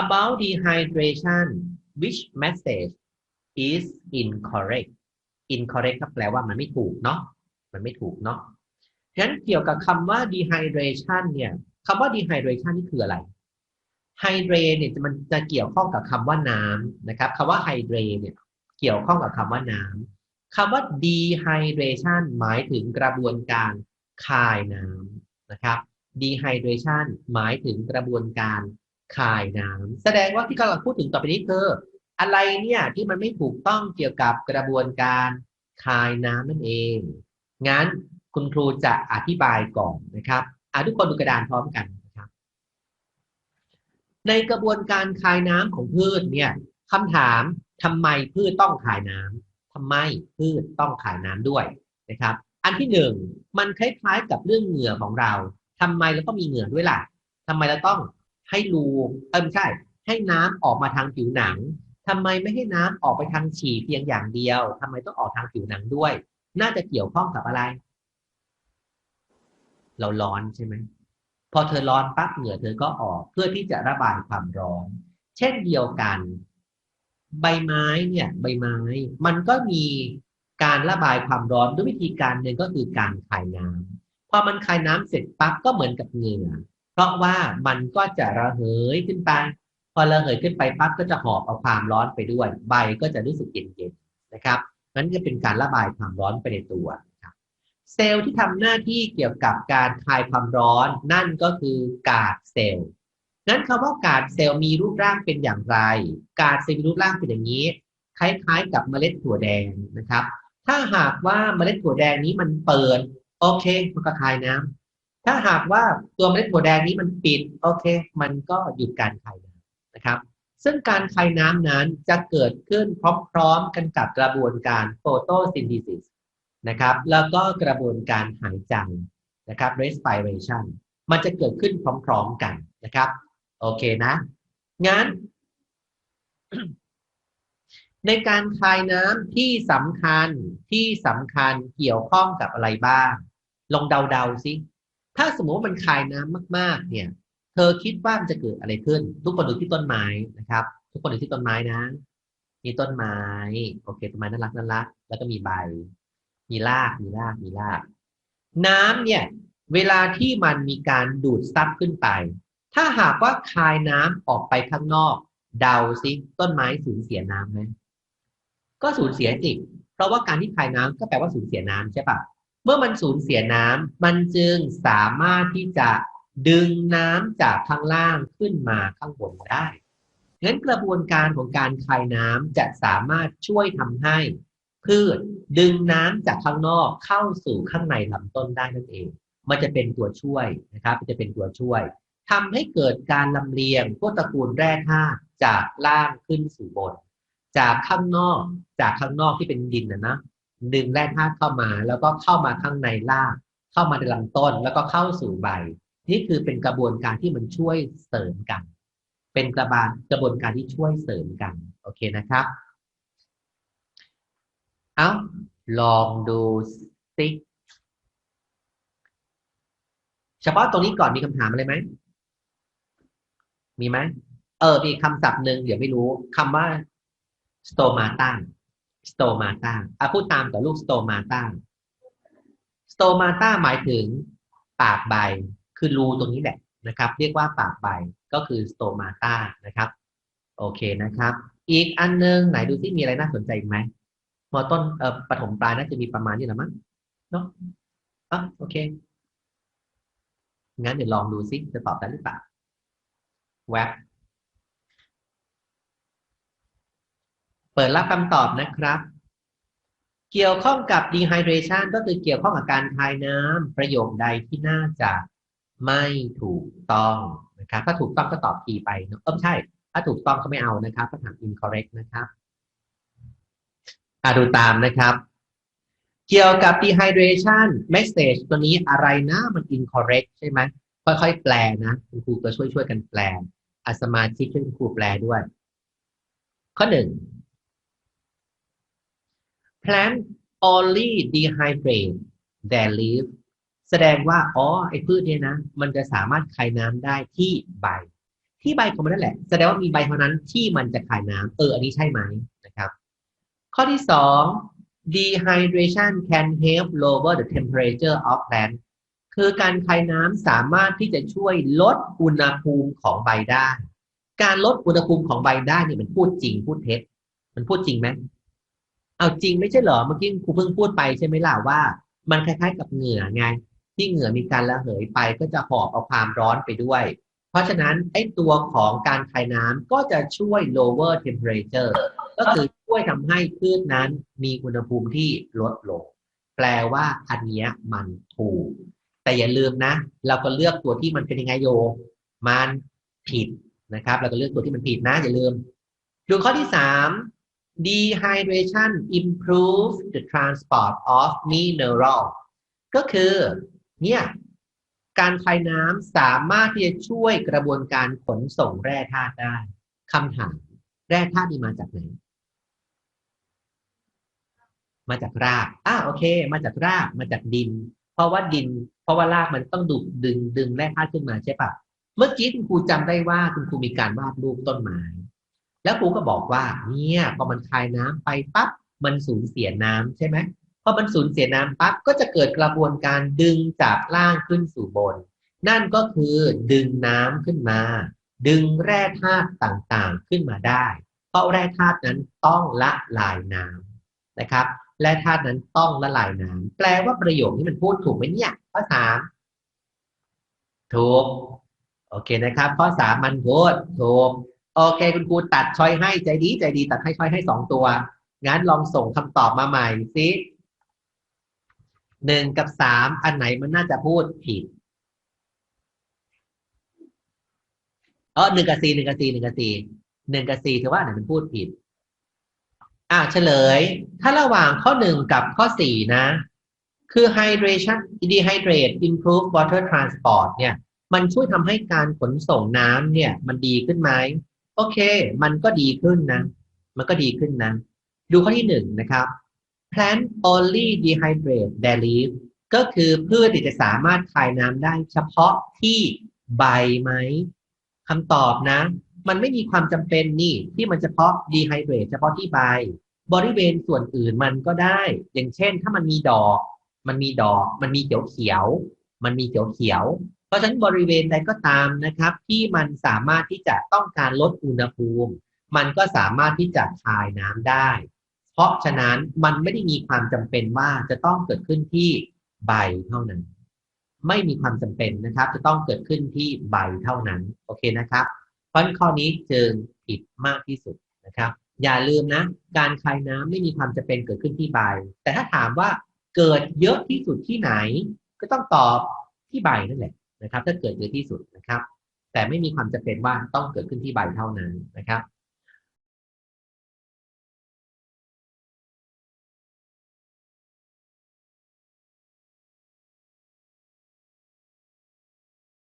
about dehydration which message is incorrect incorrect ก็แปลว่ามันไม่ถูกเนาะมันไม่ถูกเนาะฉะนั้นเกี่ยวกับคำว่า dehydration เนี่ยคำว่า dehydration นี่คืออะไร hydrate เนี่ยมันจะเกี่ยวข้องกับคำว่าน้ำนะครับคำว่า hydrate เนี่ยเกี่ยวข้องกับคำว่าน้ำคำว่า dehydration หมายถึงกระบวนการคายน้ำนะครับ dehydration หมายถึงกระบวนการ คายน้ำแสดงว่าที่กำลังพูดถึงต่อไปนี้คืออะไรเนี่ยที่มันไม่ถูกต้องเกี่ยวกับกระบวนการคายน้ำนั่นเอง งั้นคุณครูจะอธิบายก่อนนะครับอะทุกคนดูกระดานพร้อมกันนะครับ ในกระบวนการคายน้ำของพืชเนี่ยคำถามทำไมพืชต้องคายน้ำทำไมพืชต้องคายน้ำด้วยนะครับ อันที่หนึ่งมันคล้ายๆกับเรื่องเหงื่อของเราทำไมเราต้องมีเหงื่อด้วยล่ะทำไมเราต้อง ให้รูเออไม่ใช่ ให้น้ำออกมาทางผิวหนังทำไมไม่ให้น้ำออกไปทางฉี่เพียงอย่างเดียวทำไมต้องออกทางผิวหนังด้วย น่าจะเกี่ยวข้องกับอะไร เราร้อนใช่ไหมพอเธอร้อนปั๊บเหงื่อเธอก็ออกเพื่อที่จะระบายความร้อน เช่นเดียวกัน ใบไม้เนี่ย ใบไม้ มันก็มีการระบายความร้อนด้วยวิธีการหนึ่งก็คือการคายน้ำพอมันคายน้ำเสร็จปั๊บก็เหมือนกับเหงื่อ เพราะว่ามันก็จะระเหยขึ้นไป พอระเหยขึ้นไปปั๊บก็จะหอบเอาความร้อนไปด้วย ใบก็จะรู้สึกเย็นๆนะครับนั้นก็เป็นการระบายความร้อนไปในตัวครับเซลล์ที่ทำหน้าที่เกี่ยวกับการคลายความร้อน นั่นก็คือกาดเซลล์นั้นคำว่ากาดเซลล์มีรูปร่างเป็นอย่างไร กาดเซลล์มีรูปร่างเป็นอย่างนี้ คล้ายๆ กับเมล็ดถั่วแดงนะครับ ถ้าหากว่าเมล็ดถั่วแดงนี้มันเปิด โอเคมันก็คลายน้ำ ถ้าหากว่าตัวเมล็ดถั่วแดงนี้มันปิดโอเค มันก็หยุดการคายน้ำนะครับ ซึ่งการคายน้ำนั้นจะเกิดขึ้นพร้อมๆกันกับกระบวนการโฟโตซิน t ซิสนะครับ แล้วก็กระบวนการหายใจนะครับ respiration มันจะเกิดขึ้นพร้อมๆกันนะครับ โอเคนะ งั้น ในการคายน้ำที่สำคัญที่สำคัญเกี่ยวข้องกับอะไรบ้าง ลองเดาๆสิ ถ้าสมมติว่ามันคายน้ำมาก ๆ เนี่ย เธอคิดว่ามันจะเกิดอะไรขึ้น ทุกคนดูที่ต้นไม้นะครับ ทุกคนดูที่ต้นไม้นะ มีต้นไม้ โอเค ต้นไม้น่ารักน่ารัก แล้วก็มีใบ มีราก มีราก มีราก น้ำเนี่ย เวลาที่มันมีการดูดซับขึ้นไป ถ้าหากว่าคายน้ำออกไปข้างนอก เดาซิต้นไม้สูญเสียน้ำไหมก็สูญเสียจริงเพราะว่าการที่คายน้ำก็แปลว่าสูญเสียน้ำใช่ปะ เมื่อมันสูญเสียน้ำมันจึงสามารถที่จะดึงน้ำจากข้างล่างขึ้นมาข้างบนได้งั้นกระบวนการของการคายน้ำจะสามารถช่วยทำให้ พืชดึงน้ำจากข้างนอกเข้าสู่ข้างในลำต้นได้นั่นเอง มันจะเป็นตัวช่วยนะครับ มันจะเป็นตัวช่วยทำให้เกิดการลำเลียงพวกตระกูลแร่ธาตุจากล่างขึ้นสู่บน จากข้างนอกจากข้างนอกที่เป็นดินนะนะ ดึงแร่ธาตุเข้ามา แล้วก็เข้ามาข้างในล่างเข้ามาในลำต้นแล้วก็เข้าสู่ใบ นี่คือเป็นกระบวนการที่มันช่วยเสริมกัน เป็นกระบานกระบวนการที่ช่วยเสริมกัน โอเคนะครับ เอาลองดูสิเฉพาะตรงนี้ก่อนมีคำถามอะไรไหม มีไหม เออ มีคำศัพท์หนึ่งเดี๋ยวไม่รู้คำว่า stomata stomata อะพูดตามกับลูก stomata stomata หมายถึงปากใบ คือรูตรงนี้แหละนะครับ เรียกว่าปากใบก็คือสโตมาตานะครับ โอเคนะครับ อีกอันนึงไหนดูที่มีอะไรน่าสนใจไหมมอต้นเอ่อปฐมปลายน่าจะมีประมาณนี้แหละมั้งเนาะอะโอเค งั้นเดี๋ยวลองดูซิจะตอบได้หรือเปล่าแว็บ เปิดรับคำตอบนะครับ เกี่ยวข้องกับ dehydration ก็คือเกี่ยวข้องกับการคายน้ำประโยคใดที่น่าจะไม่ถูกต้องนะครับ ถ้าถูกต้องก็ตอบทีไปเนอะเออใช่ ถ้าถูกต้องก็ไม่เอานะครับก็ถาม incorrect นะครับดูตามนะครับ เกี่ยวกับ dehydration message ตัวนี้อะไรนะมัน incorrect ใช่ไหมค่อยๆ แปลนะคุณครูก็ช่วยช่วยกันแปลอาสมาชิกช่วยคุณครูแปลด้วย ข้อหนึ่ง plant only dehydrate their leaf แสดงว่า อ๋อ ไอ้พืชเนี่ยนะ มันจะสามารถคายน้ำได้ที่ใบ ที่ใบของมันนั่นแหละ แสดงว่ามีใบเท่านั้นที่มันจะคายน้ำเออ อันนี้ใช่ไหมนะครับ ข้อที่สอง dehydration can help lower the temperature of plant คือการคายน้ำสามารถที่จะช่วยลดอุณหภูมิของใบได้ การลดอุณหภูมิของใบได้เนี่ยมันพูดจริงพูดเท็จ มันพูดจริงไหม เอาจริงไม่ใช่เหรอเมื่อกี้ครูเพิ่งพูดไปใช่ไหมล่ะว่า มันคล้ายๆกับเหงื่อไง ที่เหงื่อมีการระเหยไปก็จะหอบเอาความร้อนไปด้วย เพราะฉะนั้นไอ้ตัวของการคายน้ำก็จะช่วย lower temperature ก็คือช่วยทำให้พืชนั้นมีอุณหภูมิที่ลดลง แปลว่าอันนี้มันถูก แต่อย่าลืมนะ เราก็เลือกตัวที่มันเป็นยังไงโยมันผิดนะครับ เราก็เลือกตัวที่มันผิดนะอย่าลืมดูข้อที่สาม dehydration improve the transport of mineral ก็คือเนี่ยการคายน้ำสามารถที่จะช่วยกระบวนการขนส่งแร่ธาตุได้คำถาม แร่ธาตุนี่มาจากไหน มาจากรากอ่าโอเค มาจากรากมาจากดิน เพราะว่าดิน เพราะว่ารากมันต้องดูดดึงดึงแร่ธาตุขึ้นมาใช่ปะเมื่อกี้คุณครูจำได้ว่าคุณครูมีการวาดรูปต้นไม้ แล้วครูก็บอกว่าเนี่ยพอมันคายน้ำไปปั๊บมันสูญเสียน้ำใช่ไหมพอมันสูญเสียน้ำปั๊บก็จะเกิดกระบวนการดึงจากล่างขึ้นสู่บน นั่นก็คือดึงน้ำขึ้นมา ดึงแร่ธาตุต่างๆขึ้นมาได้ เพราะแร่ธาตุนั้นต้องละลายน้ำนะครับแร่ธาตุนั้นต้องละลายน้ำแปลว่าประโยคนี้มันพูดถูกไหมเนี่ยข้อสามถูกโอเคนะครับ ข้อสามมันพูดถูก โอเค คุณครูตัดช้อยให้ใจดีใจดี ตัดให้ช้อยให้สองตัว งั้นลองส่งคำตอบมาใหม่สิหนึ่งกับสามอันไหนมันน่าจะพูดผิดเออหนึ่งกับสี่หนึ่งกับสี่หนึ่งกับสี่หนึ่งกับสี่ถือว่าอันไหนมันพูดผิดอ่าเฉลย ถ้าระหว่างข้อหนึ่งกับข้อสี่นะ คือ hydration dehydrate improve water transport เนี่ย มันช่วยทำให้การขนส่งน้ำเนี่ย มันดีขึ้นไหม โอเค มันก็ดีขึ้นนะ มันก็ดีขึ้นนะ ดูข้อที่หนึ่งนะครับ plant only dehydrate their leaf ก็คือพืชที่จะสามารถคายน้ำได้เฉพาะที่ใบไหมคำตอบนะ มันไม่มีความจำเป็นนี่ที่มันเฉพาะ dehydrate เฉพาะที่ใบบริเวณส่วนอื่นมันก็ได้ อย่างเช่น ถ้ามันมีดอก มันมีดอก มันมีเขียวเขียว มันมีเขียวเขียว ราะฉะนั้นบริเวณใดก็ตามนะครับ ที่มันสามารถที่จะต้องการลดอุณหภูมิ มันก็สามารถที่จะคายน้ำได้ เพราะฉะนั้นมันไม่ได้มีความจำเป็นว่าจะต้องเกิดขึ้นที่ใบเท่านั้น ไม่มีความจำเป็นนะครับ จะต้องเกิดขึ้นที่ใบเท่านั้นโอเคนะครับเพราะข้อนี้จึงผิดมากที่สุดนะครับ อย่าลืมนะ การคายน้ำไม่มีความจำเป็นเกิดขึ้นที่ใบ แต่ถ้าถามว่าเกิดเยอะที่สุดที่ไหน ก็ต้องตอบที่ใบนั่นแหละ นะครับ ถ้าเกิดเยอะที่สุดนะครับ แต่ไม่มีความจำเป็นว่าต้องเกิดขึ้นที่ใบเท่านั้นนะครับ